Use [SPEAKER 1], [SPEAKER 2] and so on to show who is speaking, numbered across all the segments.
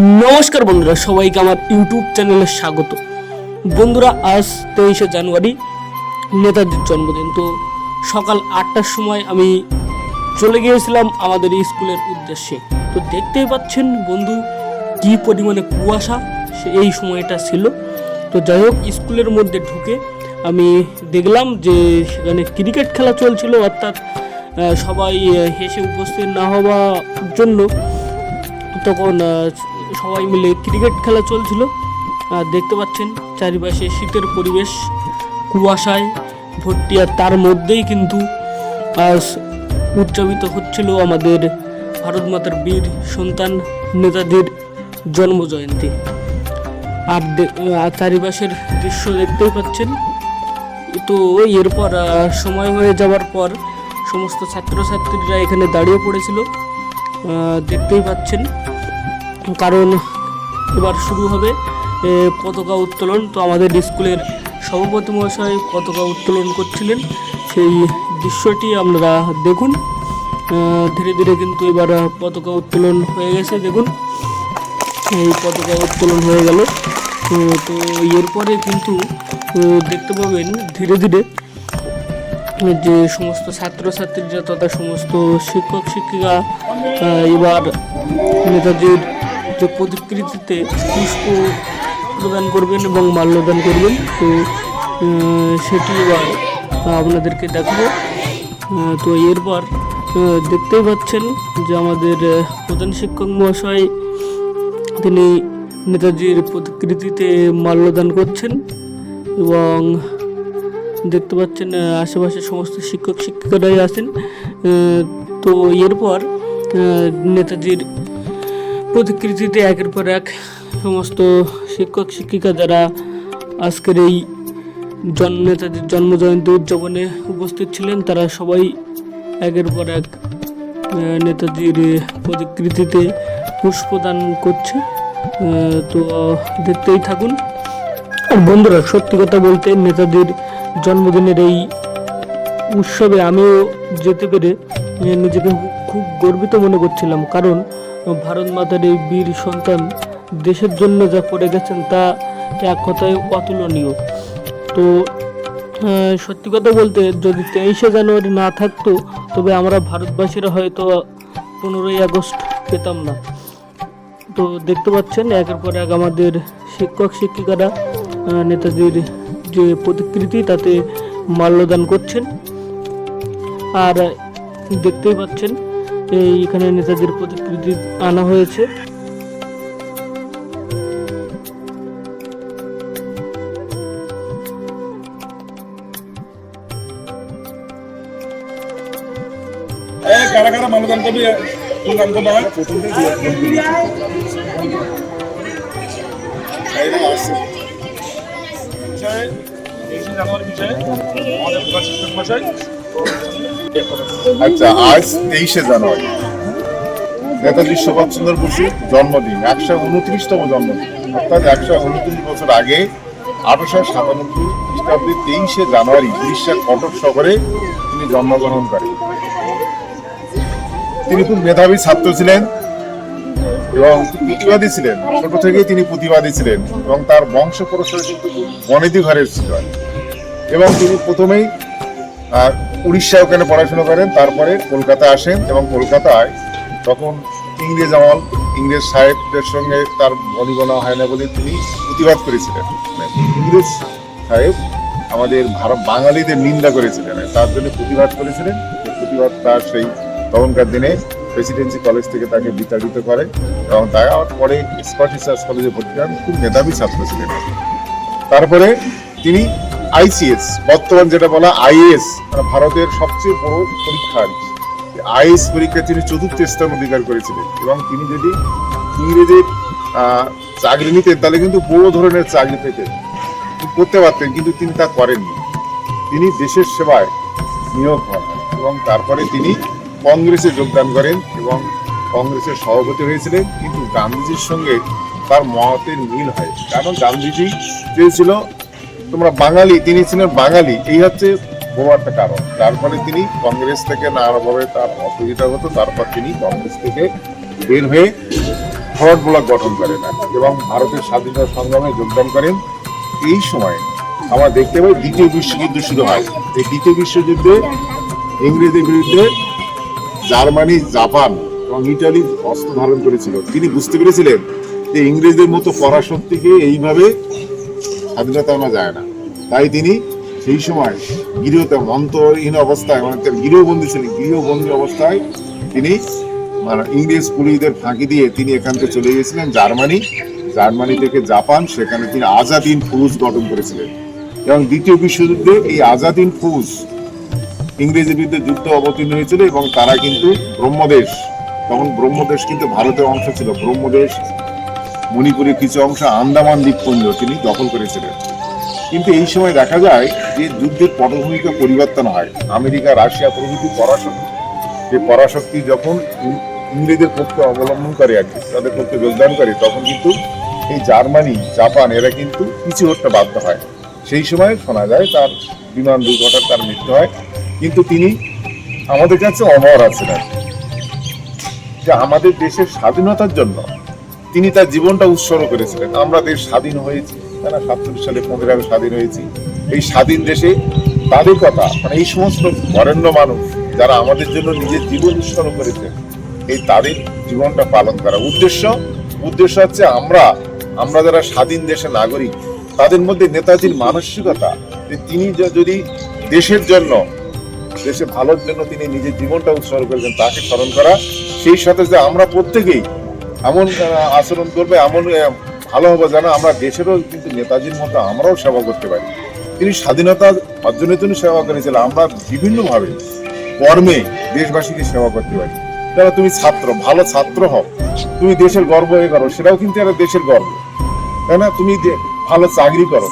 [SPEAKER 1] নমস্কার বন্ধুরা, সবাইকে আমার ইউটিউব চ্যানেলে স্বাগত। বন্ধুরা, আজ তেইশে জানুয়ারি, নেতাজির জন্মদিন। তো সকাল আটটার সময় আমি চলে গিয়েছিলাম আমাদের স্কুলের উদ্দেশ্যে। তো দেখতেই পাচ্ছেন বন্ধু, কি পরিমাণে কুয়াশা সে এই সময়টা ছিল। তো যাই হোক, স্কুলের মধ্যে ঢুকে আমি দেখলাম যে সেখানে ক্রিকেট খেলা চলছিল, অর্থাৎ সবাই হেসে উপস্থিত না হওয়ার জন্য। তখন সবাই মিলে ক্রিকেট খেলা চলছিল। আর দেখতে পাচ্ছেন চারিপাশে শীতের পরিবেশ, কুয়াশায় ভর্তি, আর তার মধ্যেই কিন্তু উদযাপিত হচ্ছিল আমাদের ভারত মাতার বীর সন্তান নেতাজির জন্মজয়ন্তী। আর দে- আর চারিপাশের দৃশ্য দেখতেই পাচ্ছেন। তো এরপর সময় হয়ে যাওয়ার পর সমস্ত ছাত্রছাত্রীরা এখানে দাঁড়িয়ে পড়েছিল। দেখতেই পাচ্ছেন কারণ এবার শুরু হবে পতাকা উত্তোলন। তো আমাদের স্কুলের সভাপতি মহাশয় পতাকা উত্তোলন করছিলেন। সেই দৃশ্যটি আপনারা দেখুন। ধীরে ধীরে কিন্তু এবার পতাকা উত্তোলন হয়ে গেছে, দেখুন। এই পতাকা উত্তোলন হয়ে গেল। তো এরপরে কিন্তু দেখতে পাবেন ধীরে ধীরে যে সমস্ত ছাত্রছাত্রীরা তথা সমস্ত শিক্ষক শিক্ষিকা এবার নেতাজির যে প্রতিকৃতিতে পুষ্প প্রদান করবেন এবং মাল্যদান করবেন। তো সেটি এবার আপনাদেরকে দেখাবো। তো এরপর দেখতেই পাচ্ছেন যে আমাদের প্রধান শিক্ষক মহাশয় তিনি নেতাজির প্রতিকৃতিতে মাল্যদান করছেন এবং দেখতে পাচ্ছেন আশেপাশে সমস্ত শিক্ষক শিক্ষিকারাই আছেন। তো এরপর নেতাজির প্রতিকৃতিতে একের পর এক সমস্ত শিক্ষক, শিক্ষিকা যারা আজকের এই নেতাজির জন্মজয়ন্তী উদযাপনে উপস্থিত ছিলেন, তারা সবাই একের পর এক নেতাজির প্রতিকৃতিতে পুষ্পদান করছে। তো দেখতেই থাকুন। বন্ধুরা, সত্যি কথা বলতে নেতাজির জন্মদিনের এই উৎসবে আমিও যেতে পেরে নিজেকে খুব গর্বিত মনে করছিলাম। কারণ ভারত মাতার এই বীর সন্তান দেশের জন্য যা করে গেছেন তা এক কথায় অতুলনীয়। তো সত্যি কথা বলতে যদি তেইশে জানুয়ারি না থাকতো, তবে আমরা ভারতবাসীরা হয়তো পনেরোই আগস্ট পেতাম না। তো দেখতে পাচ্ছেন, একের পর এক আমাদের শিক্ষক, শিক্ষিকারা নেতাজির যে প্রতিকৃতি, তাতে মাল্যদান করছেন। আর দেখতেই পাচ্ছেন এই এখানে নেতাজির প্রতিকৃতি আনা হয়েছে।
[SPEAKER 2] কারা কারা মানদান করবি? নাম করব বিষয়ে জানুয়ারি বিষয়ে
[SPEAKER 3] আচ্ছা আজ তেইশে জানুয়ারি। নেতাজি সুভাষচন্দ্র বসুর জন্মদিন, একশো উনত্রিশতম জন্মদিন। অর্থাৎ একশো উনত্রিশ বছর আগে আঠারোশো সাতানব্বই খ্রিস্টাব্দে তেইশে জানুয়ারি উড়িষ্যার কটক শহরে তিনি জন্মগ্রহণ করেন। তিনি খুব মেধাবী ছাত্র ছিলেন এবং প্রতিবাদী ছিলেন। ছোট থেকেই তিনি প্রতিবাদী ছিলেন এবং তার বংশ কিন্তু বনেদি ঘরের ছিল। এবং তিনি প্রথমেই আর উড়িষ্যা ওখানে পড়াশোনা করেন? তারপরে কলকাতা আসেন এবং কলকাতায় তখন ইংরেজ আমল ইংরেজ সাহেবদের সঙ্গে তার বনিগণা হয় না বলে তিনি প্রতিবাদ করেছিলেন। মানে ইংরেজ সাহেব আমাদের ভারত, বাঙালিদের নিন্দা করেছিলেন। তার জন্য প্রতিবাদ করেছিলেন। প্রতিবাদ তার সেই তখনকার দিনে প্রেসিডেন্সি কলেজ থেকে তাকে বিতাড়িত করে এবং তাই আবার পরে চার্চ কলেজে ভর্তি হন। খুব মেধাবী ছাত্র ছিলেন। তারপরে তিনি আইসিএস, বর্তমান যেটা বলা আইএস মানে ভারতের সবচেয়ে বড় পরীক্ষা আইএস পরীক্ষায় তিনি চতুর্থ স্থান অধিকার করেছিলেন এবং তিনি যদি ইংরেজের চাকরি নিতেন, তাহলে কিন্তু বড় ধরনের চাকরি পেতেন। করতে পারতেন, কিন্তু তিনি তা করেননি। তিনি দেশের সেবায় নিয়োগ হন এবং তারপরে তিনি কংগ্রেসে যোগদান করেন এবং কংগ্রেসের সভাপতি হয়েছিলেন, কিন্তু গান্ধীজির সঙ্গে তার মতের মিল হয়। কারণ গান্ধীজি চেয়েছিল তোমরা বাঙালি, তিনি ছিলেন বাঙালি, এই হচ্ছে বড় একটা কারণ। যার ফলে তিনি কংগ্রেস থেকে নানাভাবে তার অসুবিধা হতো, তারপর তিনি কংগ্রেস থেকে বের হয়ে ফরওয়ার্ড ব্লক গঠন করেন এবং ভারতের স্বাধীনতা সংগ্রামে যোগদান করেন। এই সময় আমরা দেখতে পাই দ্বিতীয় বিশ্বযুদ্ধ শুরু হয়। এই দ্বিতীয় বিশ্বযুদ্ধে ইংরেজদের বিরুদ্ধে জার্মানি, জাপান এবং ইটালি অস্ত্র ধারণ করেছিল। তিনি বুঝতে পেরেছিলেন যে ইংরেজদের মতো পরাশক্তিকে এইভাবে স্বাধীনতা আনা যায় না। তাই তিনি সেই সময় গৃহতে মন্ত্রহীন অবস্থায় মানে তার গৃহবন্দী ছিলেন, গৃহবন্দী অবস্থায় তিনি মানে ইংরেজ পুলিশদের ফাঁকি দিয়ে তিনি এখান থেকে চলে গিয়েছিলেন জার্মানি। জার্মানি থেকে জাপান, সেখানে তিনি আজাদিন ফৌজ গঠন করেছিলেন। এবং দ্বিতীয় বিশ্বযুদ্ধে এই আজাদিন ফৌজ ইংরেজের বিরুদ্ধে যুদ্ধ অবতীর্ণ হয়েছিল এবং তারা কিন্তু ব্রহ্মদেশ, তখন ব্রহ্মদেশ কিন্তু ভারতের অংশ ছিল, ব্রহ্মদেশ মণিপুরের কিছু অংশ আন্দামান দ্বীপপুঞ্জ তিনি দখল করেছিলেন। কিন্তু এই সময় দেখা যায় যে যুদ্ধের পটভূমিকা পরিবর্তন হয়। আমেরিকা, রাশিয়া প্রভৃতি পরাশক্তি। যে পরাশক্তি যখন ইংরেজদের পক্ষে অবলম্বন করে আর কি, তাদের পক্ষে যোগদান করে, তখন কিন্তু এই জার্মানি, জাপান, এরা কিন্তু পিছু হতে বাধ্য হয়। সেই সময় শোনা যায় তার বিমান দুর্ঘটনায় তার মৃত্যু হয়। কিন্তু তিনি আমাদের কাছে অমর আছেন। যে আমাদের দেশের স্বাধীনতার জন্য তিনি তার জীবনটা উৎসর্গ করেছিলেন। আমরা দেশ স্বাধীন হয়েছি না? সাতচল্লিশ সালে পনেরো আগস্ট স্বাধীন হয়েছি। এই স্বাধীন দেশে তাদের কথা মানে এই সমস্ত বরেণ্য মানুষ যারা আমাদের জন্য নিজের জীবন উৎসর্গ করেছেন এই তাদের জীবনটা পালন করা। উদ্দেশ্য উদ্দেশ্য হচ্ছে আমরা আমরা যারা স্বাধীন দেশের নাগরিক, তাদের মধ্যে নেতাজির মানসিকতা, যে তিনি যদি দেশের জন্য, দেশে ভালোর জন্য তিনি নিজের জীবনটা উৎসর্গ করেছেন, তাকে স্মরণ করা, সেই সাথে যে আমরা প্রত্যেকেই এমন আচরণ করবে, এমন ভালো হবে যেন আমরা দেশেরও কিন্তু নেতাজির মতো আমরাও সেবা করতে পারি। তিনি স্বাধীনতা অর্জনের জন্য সেবা করেছিলেন, আমরা বিভিন্নভাবে কর্মে দেশবাসীকে সেবা করতে পারি। যারা তুমি ছাত্র, ভালো ছাত্র হও, তুমি দেশের গর্ব এ করো, সেটাও কিন্তু একটা দেশের গর্ব। তাই না? তুমি ভালো চাকরি করো,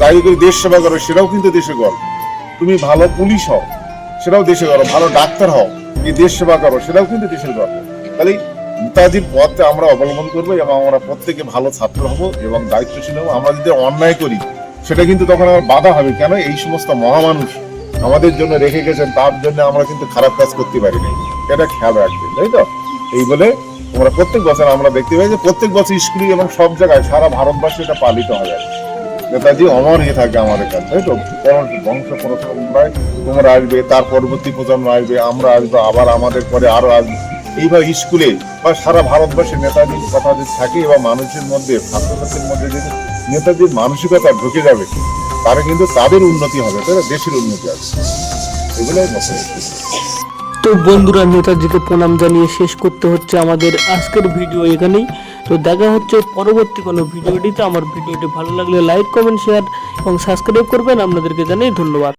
[SPEAKER 3] চাকরি করে দেশ সেবা করো, সেটাও কিন্তু দেশের গর্ব। তুমি ভালো পুলিশ হও, সেটাও দেশে করো ভালো ডাক্তার হও এই দেশ সেবা করো, সেটাও কিন্তু দেশের গর্ব। তাহলে নেতাজির পথে আমরা অবলম্বন করব এবং আমরা প্রত্যেকে ভালো ছাত্র হব এবং দায়িত্বশীল হব। আমরা যদি অন্যায় করি, সেটা কিন্তু তখন আমার বাধা হবে কেন? এই সমস্ত মহামানুষ আমাদের জন্য রেখে গেছেন, তার জন্য আমরা কিন্তু খারাপ কাজ করতে পারি না এটা খেয়াল রাখবেন, তাই তো? এই বলে আমরা প্রত্যেক বছর আমরা দেখতে পাই যে প্রত্যেক বছর স্কুলে এবং সব জায়গায় সারা ভারতবর্ষে এটা পালিত হয়। নেতাজি অমর হয়ে থাকে আমাদের কাছে, তাই তো? বংশ পরম্পরায় তোমরা আসবে, তার পরবর্তী প্রজন্ম আসবে, আমরা আসব, আবার আমাদের পরে আরও আসবে। এইভাবে স্কুলে বা সারা ভারতবর্ষে নেতাজির কথা যদি থাকে এবং মানুষের মধ্যে, ছাত্রছাত্রীর মধ্যে যদি নেতাজির মানসিকতা ঢুকে যাবে তারা কিন্তু তাদের উন্নতি হবে না? দেশের উন্নতি হবে। এগুলোই
[SPEAKER 1] তো বন্ধুরা, নেতাজিকে প্রণাম জানিয়ে শেষ করতে হচ্ছে আমাদের আজকের ভিডিও এখানেই। তো দেখা হচ্ছে পরবর্তী কোনো ভিডিওটিতে। আমার ভিডিওটি ভালো লাগলে লাইক, কমেন্ট, শেয়ার এবং সাবস্ক্রাইব করবেন। আপনাদেরকে জানাই ধন্যবাদ।